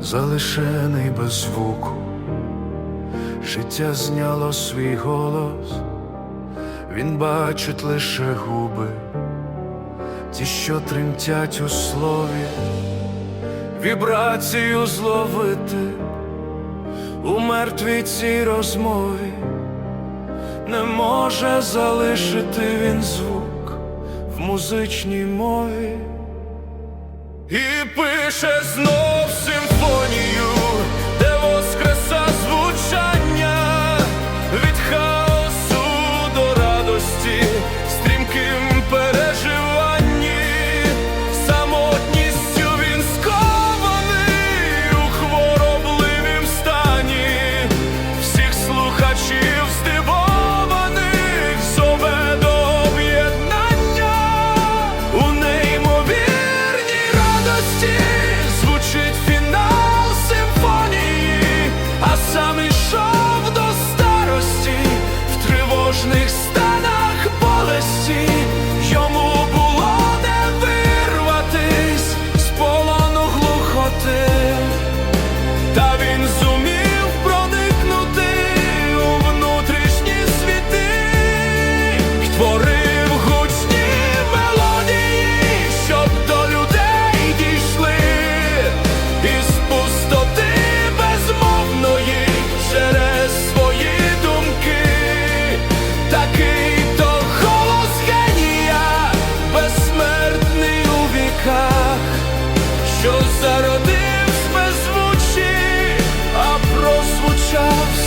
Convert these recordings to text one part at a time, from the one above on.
залишений без звуку, життя зняло свій голос, він бачить лише губи, ті, що тремтять у слові, вібрацію зловити. У мертвій цій розмові, не може залишити він звук в музичній мові. І пише знов симфонію,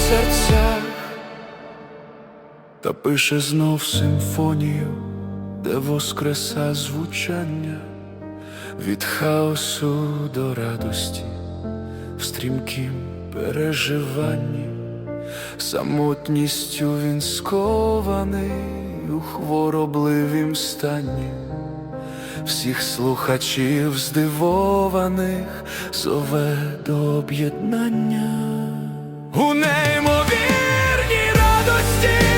серцях, та пише знов симфонію, де воскреса звучання. Від хаосу до радості, в стрімкім переживанні, самотністю він скований у хворобливім стані. Всіх слухачів здивованих зове до об'єднання. У неймовірній радості